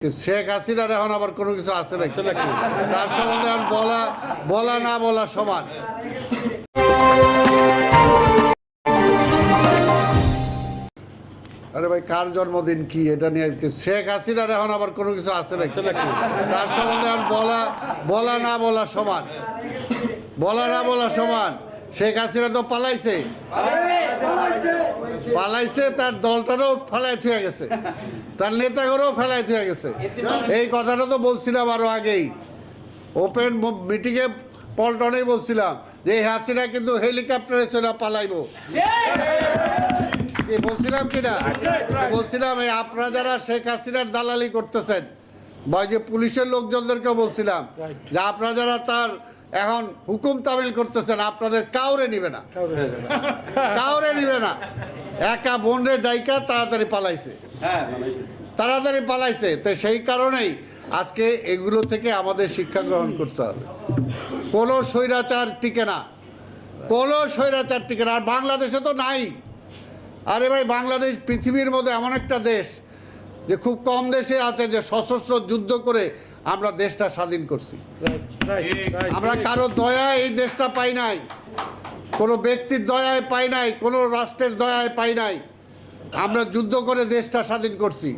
শেখ হাসিনার এখন আবার কোনো কিছু আছে নাকি? তার সম্বন্ধে এখন বলা বলা না বলা সমান। আরে ভাই কার জন্মদিন কি? এটা নিয়ে শেখ হাসিনার এখন আবার কোনো কিছু আছে নাকি? আছে নাকি? তার সম্বন্ধে এখন বলা বলা না বলা সমান। বলা না বলা সমান। শেখ হাসিনা তো পালাইছে। পালাইছে, তার দলটারও ফেলাই থুয়ে গেছে। তার নেতাগরও ফেলাই থুয়ে গেছে। এই কথাটা তো বলছিলাম আরও আগেই। ওপেন মিটিংয়ে পল্টনেই বলছিলাম যে হাসিনা কিন্তু হেলিকপ্টারে চলে পালাইবো। বলছিলাম কিনা? বলছিলাম, এই আপনারা যারা শেখ হাসিনার দালালি করতেছেন, বা যে পুলিশের লোকজনদেরকে বলছিলাম, যে আপনারা যারা তার এখন হুকুম তামিল করতেছেন আপনাদের কাউরে নিবে না। কাউরে হবে না। কাউরে নিবে না। একা বনরে ডাইকা তাড়াতাড়ি পালাইছে। তাড়াতাড়ি পালাইছে। তো সেই কারণেই আজকে এগুলো থেকে আমাদের শিক্ষা গ্রহণ করতে হবে। কোনো স্বৈরাচার টিকে না। কোনো স্বৈরাচার টিকে না। আর বাংলাদেশে তো নাই। আরে ভাই বাংলাদেশ পৃথিবীর মধ্যে এমন একটা দেশ যে খুব কম দেশে আছে যে সশস্ত্র যুদ্ধ করে আমরা দেশটা স্বাধীন করছি. আমরা কারও দয়ায় এই দেশটা পাই নাই কোনো ব্যক্তির দয়ায় পাই নাই কোনো রাষ্ট্রের দয়ায় পাই নাই। আমরা যুদ্ধ করে দেশটা স্বাধীন করছি।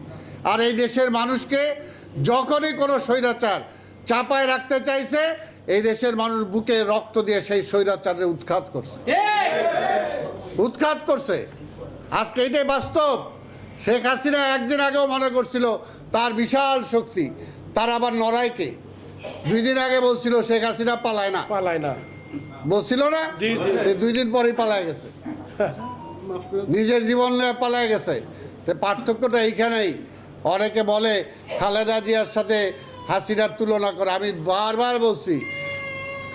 আর এই দেশের মানুষকে যখনই কোনো স্বৈরাচার চাপায় রাখতে চাইছে এই দেশের মানুষ বুকে রক্ত দিয়ে সেই স্বৈরাচারের উৎখাত করছে। উৎখাত করছে। আজকে এটাই বাস্তব। শেখ হাসিনা একদিন আগেও মনে করছিল তার বিশাল শক্তি তার আবার নড়াইকে দুই দিন আগে বলছিল শেখ হাসিনা পালায় না। পালায় না। বলছিল না? দুই দিন পরেই পালায় গেছে। নিজের জীবন নিয়ে পালায় গেছে। তো পার্থক্যটা এইখানেই। অনেকে বলে খালেদা জিয়ার সাথে হাসিনার তুলনা করে। আমি বারবার বলছি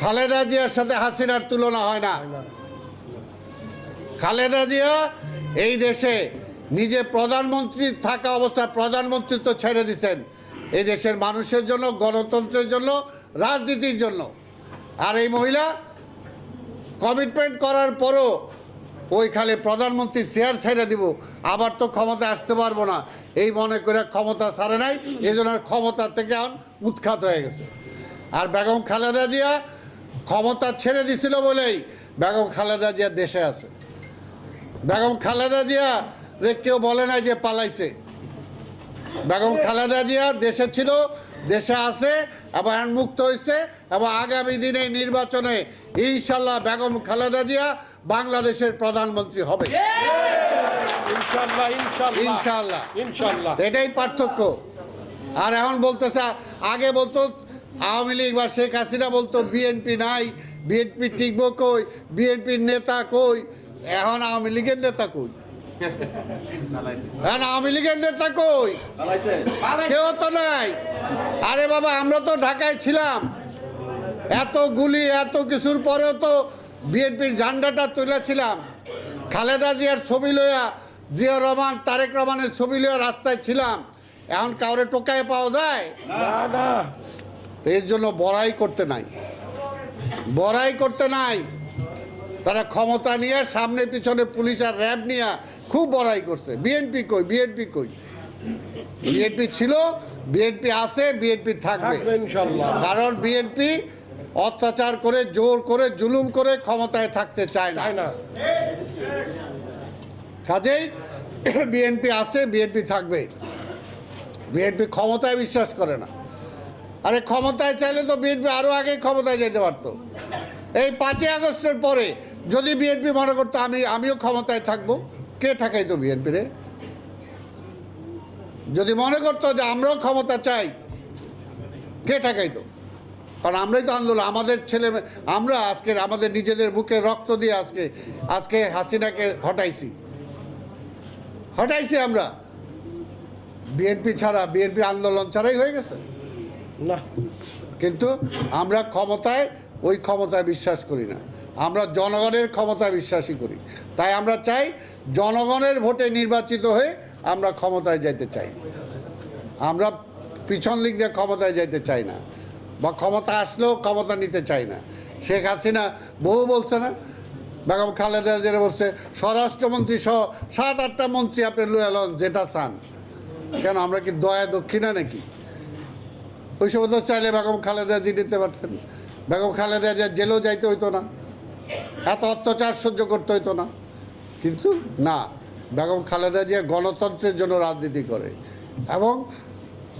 খালেদা জিয়ার সাথে হাসিনার তুলনা হয় না। খালেদা জিয়া এই দেশে নিজে প্রধানমন্ত্রী থাকা অবস্থায় প্রধানমন্ত্রী তো ছেড়ে দিছেন। এই দেশের মানুষের জন্য, গণতন্ত্রের জন্য, রাজনীতির জন্য। আর এই মহিলা কমিটমেন্ট করার পরও ওই খালে প্রধানমন্ত্রী চেয়ার ছেড়ে দিব, আবার তো ক্ষমতা আসতে পারব না। এই মনে করে ক্ষমতা ছাড়ে নাই এই জন্য আর ক্ষমতা থেকে উৎখাত হয়ে গেছে। আর বেগম খালেদা জিয়া ক্ষমতা ছেড়ে দিছিল বলেই বেগম খালেদা জিয়া দেশে আছে। বেগম খালেদা জিয়া রে কেউ বলে নাই যে পালাইছে। বেগম খালেদা জিয়া দেশে ছিল দেশে আছে এবং এখন মুক্ত হয়েছে এবং আগামী দিনে নির্বাচনে ইনশাল্লাহ বেগম খালেদা জিয়া বাংলাদেশের প্রধানমন্ত্রী হবে। ইনশাল্লাহ। এটাই পার্থক্য। আর এখন বলতেছে আগে বলতো আওয়ামী লীগ বা শেখ হাসিনা বলতো বিএনপি নাই বিএনপি টিকবো কই বিএনপির নেতা কই এখন আওয়ামী লীগের নেতা কই? আওয়ামী লীগের নেতা কই? কেউ তো নাই। আরে বাবা আমরা তো ঢাকায় ছিলাম। এত গুলি এত কিছুর পরেও তো বিএনপির ঝান্ডাটা তুলেছিলাম। খালেদা জিয়ার ছবি লইয়া জিয়া রহমান তারেক রহমানের ছবি লইয়া রাস্তায় ছিলাম। এখন কাউরে টোকায় পাওয়া যায়? এর জন্য বড়াই করতে নাই। বড়াই করতে নাই। তারা ক্ষমতা নিয়ে সামনে পিছনে পুলিশ আর র্যাব নিয়ে খুব বড়াই করছে বিএনপি কই বিএনপি কই বিএনপি ছিল বিএনপি আছে বিএনপি থাকবে কারণ বিএনপি অত্যাচার করে জোর করে জুলুম করে ক্ষমতায় থাকতে চায় না না কাজেই বিএনপি আছে বিএনপি থাকবে বিএনপি ক্ষমতায় বিশ্বাস করে না আরে ক্ষমতায় চাইলে তো বিএনপি আরও আগে ক্ষমতায় যেতে পারতো এই পাঁচই আগস্টের পরে যদি বিএনপি মনে করতো আমি আমিও ক্ষমতায় থাকব কে ঠাকাইতো বিএনপি রে? যদি মনে করতো যে আমরাও ক্ষমতা চাই কে ঠাকাইতো? কারণ আমরাই তো আন্দোলন আমাদের ছেলে আমরা আজকে আমাদের নিজেদের বুকে রক্ত দিয়ে আজকে আজকে হাসিনাকে হটাইছি। হটাইছি আমরা। বিএনপি ছাড়া বিএনপি আন্দোলন ছাড়াই হয়ে গেছে। না। কিন্তু আমরা ক্ষমতায় ওই ক্ষমতায় বিশ্বাস করি না। আমরা জনগণের ক্ষমতায় বিশ্বাসী করি। তাই আমরা চাই জনগণের ভোটে নির্বাচিত হয়ে আমরা ক্ষমতায় যেতে চাই। আমরা পিছন দিক দিয়ে ক্ষমতায় যেতে চাই না বা ক্ষমতা আসলেও ক্ষমতা নিতে চাই না। শেখ হাসিনা বহু বলছে না, বেগম খালেদা যেটা বলছে, স্বরাষ্ট্রমন্ত্রী সহ সাত আটটা মন্ত্রী আপনি লুয়ে লন, যেটা চান। কেন, আমরা কি দয়া দক্ষিণা নাকি? ওই সময় তো চাইলে বেগম খালেদা জি নিতে পারতেন। বেগম খালেদা জেলেও যাইতে হইতো না। এত অত্যাচার সহ্য করতে হইতো না। কিন্তু না, বেগম খালেদা জিয়া গণতন্ত্রের জন্য রাজনীতি করে এবং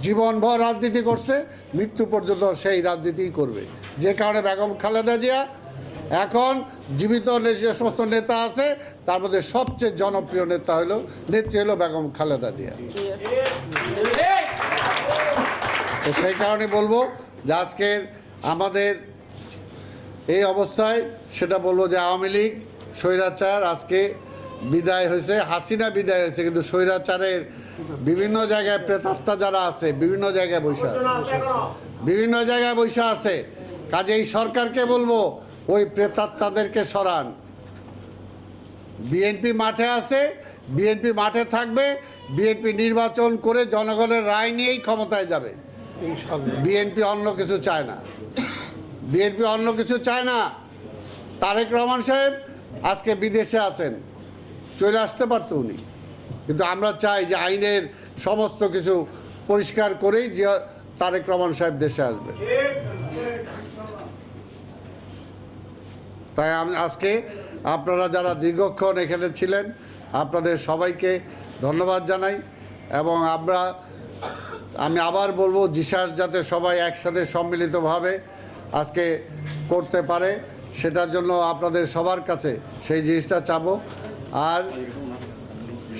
জীবনভর রাজনীতি করছে, মৃত্যু পর্যন্ত সেই রাজনীতিই করবে। যে কারণে বেগম খালেদা জিয়া এখন জীবিত যে সমস্ত নেতা আছে, তার মধ্যে সবচেয়ে জনপ্রিয় নেতা হলো, নেত্রী হলো বেগম খালেদা জিয়া। তো সেই কারণে বলব যে আজকের আমাদের এই অবস্থায় সেটা বলব যে আওয়ামী লীগ স্বৈরাচার আজকে বিদায় হয়েছে। হাসিনা বিদায় হয়েছে কিন্তু স্বৈরাচারের বিভিন্ন জায়গায় প্রেতাত্মা যারা আছে বিভিন্ন জায়গায় বসে আছে। বিভিন্ন জায়গায় বসে আছে। কাজে এই সরকারকে বলব ওই প্রেতাত্মাদেরকে সরান। বিএনপি মাঠে আছে বিএনপি মাঠে থাকবে বিএনপি নির্বাচন করে জনগণের রায় নিয়েই ক্ষমতায় যাবে। বিএনপি অন্য কিছু চায় না। বিএনপি অন্য কিছু চায় না। তারেক রহমান সাহেব আজকে বিদেশে আছেন। চলে আসতে পারতো উনি। কিন্তু আমরা চাই যে আইনের সমস্ত কিছু পরিষ্কার করেই যে তারেক রহমান সাহেব দেশে আসবে। তাই আমি আজকে আপনারা যারা দীর্ঘক্ষণ এখানে ছিলেন, আপনাদের সবাইকে ধন্যবাদ জানাই এবং আমরা, আমি আবার বলব জিসাস যাতে সবাই একসাথে সম্মিলিতভাবে আজকে করতে পারে, সেটার জন্য আপনাদের সবার কাছে সেই জিনিসটা চাবো। আর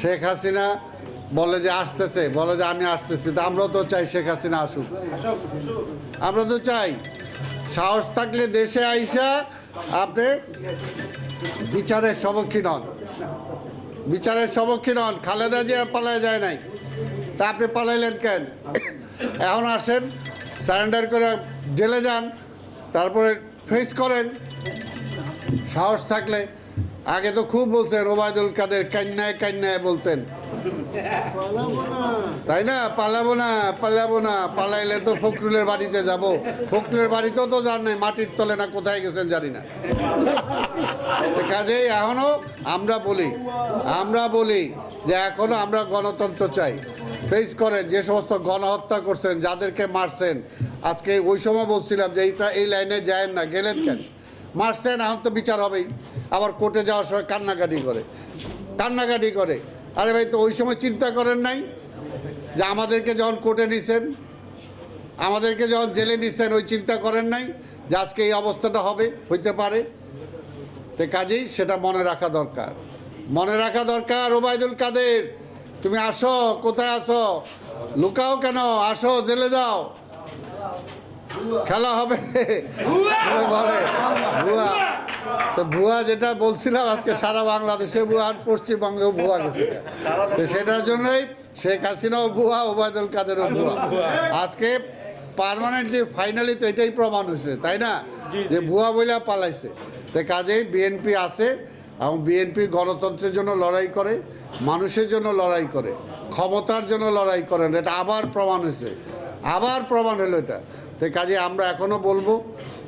শেখ হাসিনা বলে যে আসতেছে, বলে যে আমি আসতেছি, তা আমরাও তো চাই শেখ হাসিনা আসুক। আমরা তো চাই। সাহস থাকলে দেশে আইসা আপনি বিচারের সম্মুখীন হন। বিচারের সম্মুখীন হন। খালেদা জিয়া পালায় যায় নাই। তা আপনি পালাইলেন কেন? এখন আসেন, সারেন্ডার করে জেলে যান। তারপরে ফেস করেন। সাহস থাকলে। আগে তো খুব বলছেন, ওবায়দুল কাদের কান্নায় কান্নায় বলতেন। তাই না? পালাবো না পালাবো না। পালাইলে তো ফখরুলের বাড়িতে যাব। ফখরুলের বাড়িতেও তো জান নাই মাটির তলে না কোথায় গেছেন জানি না। কাজেই এখনও আমরা বলি আমরা বলি যে এখনও আমরা গণতন্ত্র চাই। ফেস করেন, যে সমস্ত গণহত্যা করছেন, যাদেরকে মারছেন আজকে ওই সময় বলছিলাম যে এইটা এই লাইনে যায়েন না, গেলেন কেন? মারছেন, এখন তো বিচার হবেই। আবার কোর্টে যাওয়ার সময় কান্নাকাটি করে। কান্নাকাটি করে। আরে ভাই, তো ওই সময় চিন্তা করেন নাই? যে আমাদেরকে যখন কোর্টে নিছেন, আমাদেরকে যখন জেলে নিছেন, ওই চিন্তা করেন নাই? যে আজকে এই অবস্থাটা হবে, হইতে পারে? তো কাজেই সেটা মনে রাখা দরকার। মনে রাখা দরকার, ওবায়দুল কাদের। তুমি আসো, কোথায় আসো লুকাও কেন? আসো, জেলে যাও। খেলা হবে। বলে ভুয়া। তো ভুয়া যেটা বলছিলাম আজকে সারা বাংলাদেশে ভুয়া আর পশ্চিমবঙ্গেও ভুয়া গেছে। তো সেটার জন্যই শেখ হাসিনাও ভুয়া ওবায়দুল কাদেরও ভুয়া। আজকে পার্মানেন্টলি ফাইনালি তো এটাই প্রমাণ হয়েছে তাই না? যে ভুয়া বইলা পালাইছে। তো কাজেই বিএনপি আছে এবং বিএনপি গণতন্ত্রের জন্য লড়াই করে মানুষের জন্য লড়াই করে ক্ষমতার জন্য লড়াই করেন এটা আবার প্রমাণ হয়েছে। আবার প্রমাণ হলো এটা। তো কাজে আমরা এখনও বলব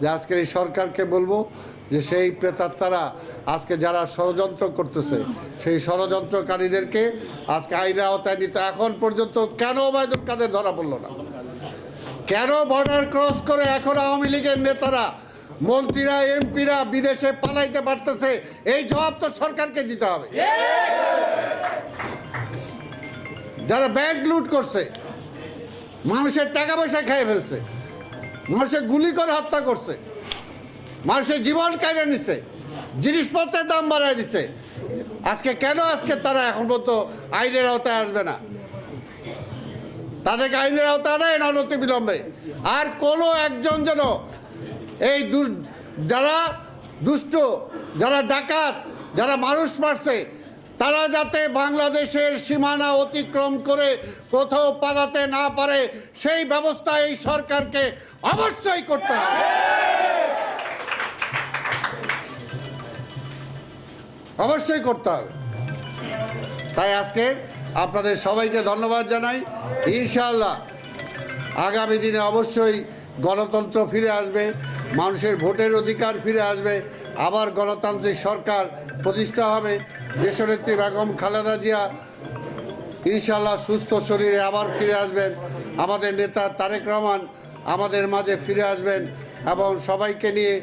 যে আজকের এই সরকারকে বলব যে সেই প্রেতাত্মারা আজকে যারা ষড়যন্ত্র করতেছে, সেই ষড়যন্ত্রকারীদেরকে আজকে আইনের আওতায় নিতে এখন পর্যন্ত কেন ওবায়দুল কাদের ধরা পড়ল না? কেন বর্ডার ক্রস করে এখন আওয়ামী লীগের নেতারা, মন্ত্রীরা, এমপিরা বিদেশে পালাইতে পারতেছে? এই জবাব তো সরকারকে দিতে হবে। যারা ব্যাংক লুট করছে, মানুষের টাকা পয়সা খেয়ে ফেলছে। মানুষের গুলি করে হত্যা করছে। মানুষের জীবন কেড়ে নিছে। জিনিসপত্রের দাম বাড়ায় দিছে। আজকে কেন আজকে তারা এখন পর্যন্ত আইনের আওতায় আসবে না? তাদেরকে আইনের আওতায় নেয় অনতি বিলম্বে। আর কোনো একজন যেন এই দু- যারা দুষ্ট, যারা ডাকাত, যারা মানুষ মারছে, তারা যাতে বাংলাদেশের সীমানা অতিক্রম করে কোথাও পালাতে না পারে, সেই ব্যবস্থা এই সরকারকে অবশ্যই করতে হবে। অবশ্যই করতে হবে। তাই আজকে আপনাদের সবাইকে ধন্যবাদ জানাই। ইনশাআল্লাহ আগামী দিনে অবশ্যই গণতন্ত্র ফিরে আসবে, মানুষের ভোটের অধিকার ফিরে আসবে, আবার গণতান্ত্রিক সরকার প্রতিষ্ঠা হবে। দেশনেত্রী বেগম খালেদা জিয়া ইনশাল্লাহ সুস্থ শরীরে আবার ফিরে আসবেন। আমাদের নেতা তারেক রহমান আমাদের মাঝে ফিরে আসবেন এবং সবাইকে নিয়ে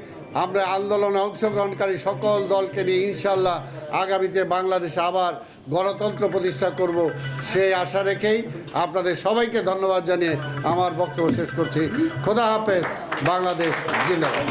আমরা আন্দোলনে অংশগ্রহণকারী সকল দলকে নিয়ে ইনশাল্লাহ আগামীতে বাংলাদেশে আবার গণতন্ত্র প্রতিষ্ঠা করব সেই আশা রেখেই আপনাদের সবাইকে ধন্যবাদ জানিয়ে আমার বক্তব্য শেষ করছি। খোদা হাফেজ, বাংলাদেশ জিন্দাবাদ।